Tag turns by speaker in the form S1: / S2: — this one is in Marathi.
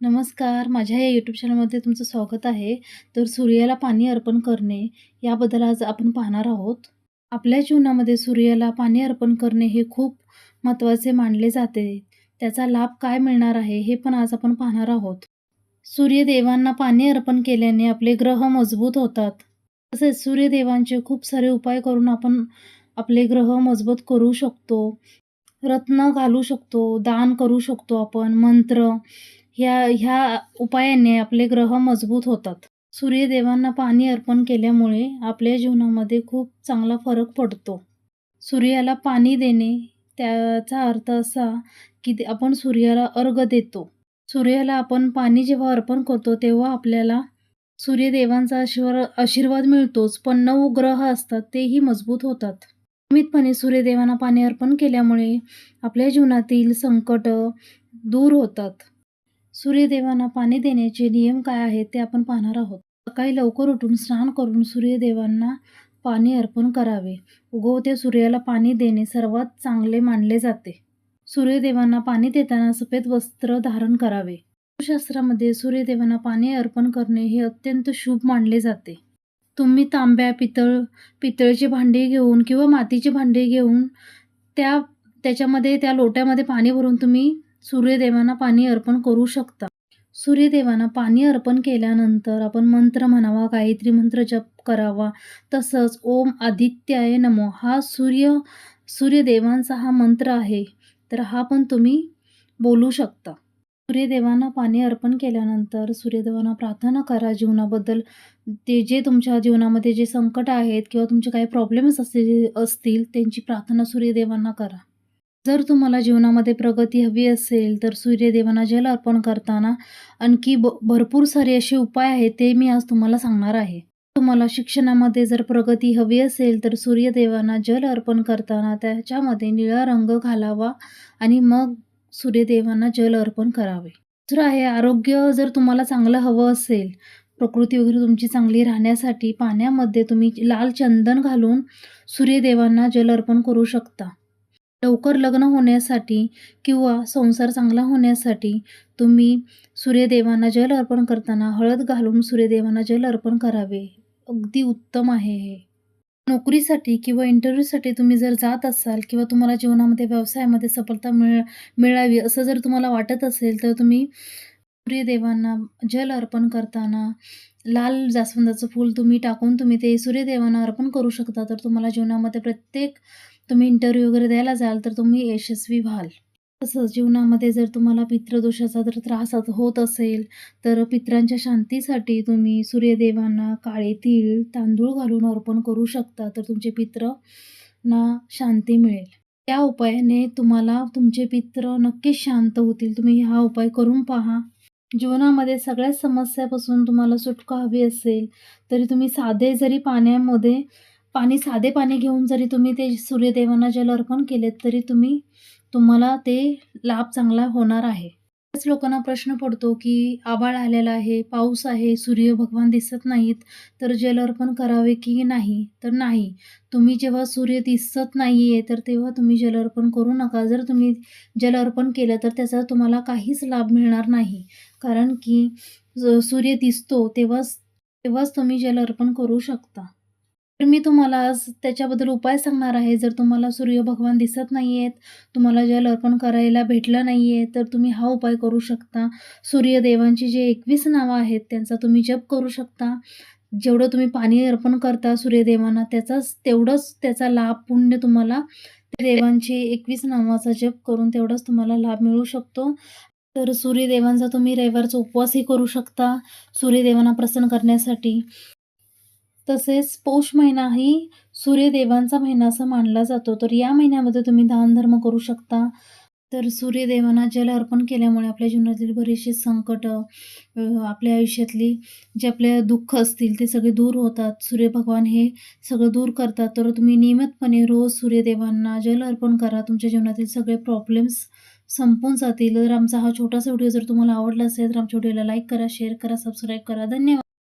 S1: नमस्कार माझ्या या यूट्यूब चॅनलमध्ये तुमचं स्वागत आहे. तर सूर्याला पाणी अर्पण करणे याबद्दल आज आपण पाहणार आहोत. आपल्या जीवनामध्ये सूर्याला पाणी अर्पण करणे हे खूप महत्त्वाचे मानले जाते. त्याचा लाभ काय मिळणार आहे हे पण आज आपण पाहणार आहोत. सूर्यदेवांना पाणी अर्पण केल्याने आपले ग्रह मजबूत होतात. तसेच सूर्यदेवांचे खूप सारे उपाय करून आपण आपले ग्रह मजबूत करू शकतो. रत्न घालू शकतो दान करू शकतो आपण मंत्र ह्या ह्या उपायाने आपले ग्रह मजबूत होतात. सूर्यदेवांना पाणी अर्पण केल्यामुळे आपल्या जीवनामध्ये खूप चांगला फरक पडतो. सूर्याला पाणी देणे त्याचा अर्थ असा की ते- आपण सूर्याला अर्घ देतो. सूर्याला आपण पाणी जेव्हा अर्पण करतो तेव्हा आपल्याला सूर्यदेवांचा आशीर्वाद आशीर्वाद मिळतोच पण नऊ ग्रह असतात तेही मजबूत होतात. नियमितपणे सूर्यदेवांना पाणी अर्पण केल्यामुळे आपल्या जीवनातील संकट दूर होतात. सूर्यदेवांना पाणी देण्याचे नियम काय आहेत ते आपण पाहणार आहोत. सकाळी लवकर उठून स्नान करून सूर्यदेवांना पाणी अर्पण करावे. उगवत्या सूर्याला पाणी देणे सर्वात चांगले मानले जाते. सूर्यदेवांना पाणी देताना सफेद वस्त्र धारण करावे. शास्त्रामध्ये सूर्यदेवांना पाणी अर्पण करणे हे अत्यंत शुभ मानले जाते. तुम्ही तांब्या पितळ पितळचे भांडी घेऊन किंवा मातीचे भांडी घेऊन त्या त्याच्यामध्ये त्या लोट्यामध्ये पाणी भरून तुम्ही सूर्यदेवांना पाणी अर्पण करू शकता. सूर्यदेवांना पाणी अर्पण केल्यानंतर आपण मंत्र म्हणावा गायत्री मंत्र जप करावा. तसंच ओम आदित्याय नमो. हा सूर्य सूर्यदेवांचा हा मंत्र आहे. तर हा पण तुम्ही बोलू शकता. सूर्यदेवांना पाणी अर्पण केल्यानंतर सूर्यदेवांना प्रार्थना करा जीवनाबद्दल. ते जे तुमच्या जीवनामध्ये जे संकट आहेत किंवा तुमचे काही प्रॉब्लेम्स असतील असतील त्यांची प्रार्थना सूर्यदेवांना करा. जर तुम्हाला जीवनामध्ये प्रगती हवी असेल तर सूर्यदेवांना जल अर्पण करताना आणखी ब भरपूर सारे असे उपाय आहेत ते मी आज तुम्हाला सांगणार आहे. तुम्हाला शिक्षणामध्ये जर प्रगती हवी असेल तर सूर्यदेवांना जल अर्पण करताना त्याच्यामध्ये निळा रंग घालावा आणि मग सूर्यदेवांना जल अर्पण करावे. दुसरं आहे आरोग्य जर तुम्हाला चांगलं हवं असेल प्रकृती वगैरे तुमची चांगली राहण्यासाठी पाण्यामध्ये तुम्ही लाल चंदन घालून सूर्यदेवांना जल अर्पण करू शकता. लवकर लग्न होण्यासाठी किंवा संसार चांगला होण्यासाठी तुम्ही सूर्यदेवांना जल अर्पण करताना हळद घालून सूर्यदेवांना जल अर्पण करावे. अगदी उत्तम आहे हे. नोकरीसाठी किंवा इंटरव्ह्यूसाठी तुम्ही जर जात असाल किंवा तुम्हाला जीवनामध्ये व्यवसायामध्ये सफलता मिळ मिळावी असं जर तुम्हाला वाटत असेल तर तुम्ही सूर्यदेवांना जल अर्पण करताना लाल जास्वंदाचं फूल तुम्ही टाकून तुम्ही ते सूर्यदेवांना अर्पण करू शकता. तर तुम्हाला जीवनामध्ये प्रत्येक तुम्ही इंटरव्ह्यू वगैरे द्यायला जाल तर तुम्ही यशस्वी व्हाल. तसंच जीवनामध्ये जर तुम्हाला पितृदोषाचा जर त्रास होत असेल तर पित्रांच्या शांतीसाठी तुम्ही सूर्यदेवांना काळे तीळ तांदूळ घालून अर्पण करू शकता तर तुमचे पित्रना शांती मिळेल. त्या उपायाने तुम्हाला तुमचे पित्र नक्कीच शांत होतील. तुम्ही हा उपाय करून पहा. जीवनामध्ये सगळ्याच समस्यापासून तुम्हाला सुटका हवी असेल तरी तुम्ही साधे जरी पाण्यामध्ये पाणी साधे पाणी घेऊन जरी तुम्ही ते सूर्यदेवांना जल अर्पण केलेत तरी तुम्ही तुम्हाला ते लाभ चांगला होणार आहे. बऱ्याच लोकांना प्रश्न पडतो की आभाळ आलेला आहे पाऊस आहे सूर्य भगवान दिसत नाहीत तर जल अर्पण करावे की नाही? तर नाही. तुम्ही जेव्हा सूर्य दिसत नाही आहे तर तेव्हा तुम्ही जल अर्पण करू नका. जर तुम्ही जल अर्पण केलं तर त्याचा तुम्हाला काहीच लाभ मिळणार नाही. कारण की सूर्य दिसतो तेव्हाच तेव्हाच तुम्ही जल अर्पण करू शकता. तर मी तुम्हाला आज त्याच्याबद्दल उपाय सांगणार आहे. जर तुम्हाला सूर्य भगवान दिसत नाही आहेत तुम्हाला जल अर्पण करायला भेटलं नाही आहे तर तुम्ही हा उपाय करू शकता. सूर्यदेवांची जे एकवीस नावं आहेत त्यांचा तुम्ही जप करू शकता. जेवढं तुम्ही पाणी अर्पण करता सूर्यदेवांना त्याचाच तेवढंच त्याचा लाभ पुण्य तुम्हाला देवांची एकवीस नावाचा जप करून तेवढाच तुम्हाला लाभ मिळू शकतो. तर सूर्यदेवांचा तुम्ही रविवारचा उपवासही करू शकता सूर्यदेवांना प्रसन्न करण्यासाठी. तसेच पौष महिना ही सूर्यदेवांचा महिना असा मानला जातो. तर या महिन्यामध्ये तुम्ही दानधर्म करू शकता. तर सूर्यदेवांना जल अर्पण केल्यामुळे आपल्या जीवनातील बरेचसे संकट आपल्या आयुष्यातली जे आपल्या दुःख असतील ते सगळे दूर होतात. सूर्यभगवान हे सगळं दूर करतात. तर तुम्ही नियमितपणे रोज सूर्यदेवांना जल अर्पण करा. तुमच्या जीवनातील सगळे प्रॉब्लेम्स संपून जातील. तर आमचा हा छोटासा व्हिडिओ जर तुम्हाला आवडला असेल तर आमच्या व्हिडिओला लाईक करा शेअर करा सबस्क्राईब करा. धन्यवाद.